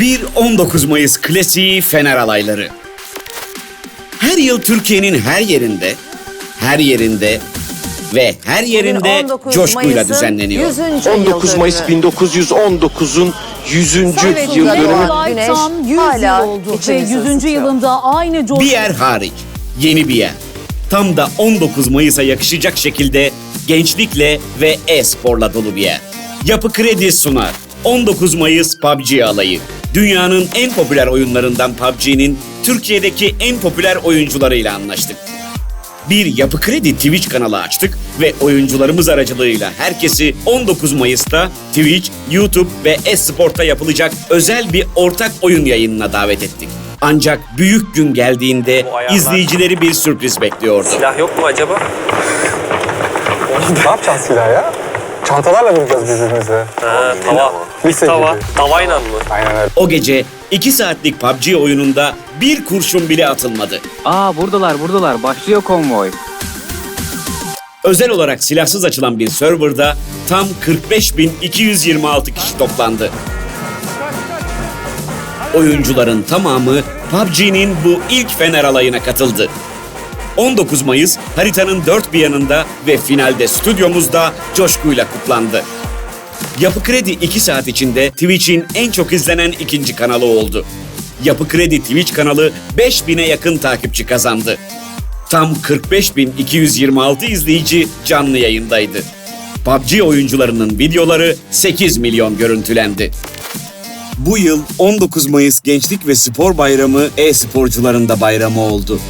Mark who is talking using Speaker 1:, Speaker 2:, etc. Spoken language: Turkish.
Speaker 1: Bir 19 Mayıs klasiği Fener alayları. Her yıl Türkiye'nin her yerinde, her yerinde ve her yerinde
Speaker 2: 19
Speaker 1: coşkuyla
Speaker 2: Mayıs'ın
Speaker 1: düzenleniyor.
Speaker 2: 100.
Speaker 3: 19
Speaker 2: yıl
Speaker 3: Mayıs
Speaker 2: dönümü.
Speaker 3: 1919'un 100.
Speaker 2: Evet,
Speaker 3: yıl dönümü.
Speaker 2: Güneş
Speaker 4: tam 100
Speaker 2: hala
Speaker 4: yıl oldu ve
Speaker 2: içimizi
Speaker 4: 100.
Speaker 2: ısıtıyor.
Speaker 4: yılında aynı coşku
Speaker 1: Bir yer hariç, yeni bir yer. Tam da 19 Mayıs'a yakışacak şekilde gençlikle ve e-sporla dolu bir yer. Yapı Kredi sunar. 19 Mayıs PUBG alayı. Dünyanın en popüler oyunlarından PUBG'nin Türkiye'deki en popüler oyuncularıyla anlaştık. Bir Yapı Kredi Twitch kanalı açtık ve oyuncularımız aracılığıyla herkesi 19 Mayıs'ta Twitch, YouTube ve Esport'ta yapılacak özel bir ortak oyun yayınına davet ettik. Ancak büyük gün geldiğinde izleyicileri bir sürpriz bekliyordu.
Speaker 5: Silah yok mu acaba?
Speaker 6: Ne yapacağız silah ya? Çantalarla vuracağız birbirimize.
Speaker 5: Ha, tava.
Speaker 6: Lise
Speaker 5: Tava.
Speaker 6: gibi.
Speaker 5: Tavayla mı?
Speaker 6: Aynen öyle.
Speaker 1: O gece 2 saatlik PUBG oyununda bir kurşun bile atılmadı.
Speaker 7: Aa buradalar buradalar başlıyor konvoy.
Speaker 1: Özel olarak silahsız açılan bir serverda tam 45.226 kişi toplandı. Oyuncuların tamamı PUBG'nin bu ilk Fener alayına katıldı. 19 Mayıs haritanın dört bir yanında ve finalde stüdyomuzda coşkuyla kutlandı. Yapı Kredi 2 saat içinde Twitch'in en çok izlenen ikinci kanalı oldu. Yapı Kredi Twitch kanalı 5000'e yakın takipçi kazandı. Tam 45.226 izleyici canlı yayındaydı. PUBG oyuncularının videoları 8 milyon görüntülendi. Bu yıl 19 Mayıs Gençlik ve Spor Bayramı e-sporcuların da bayramı oldu.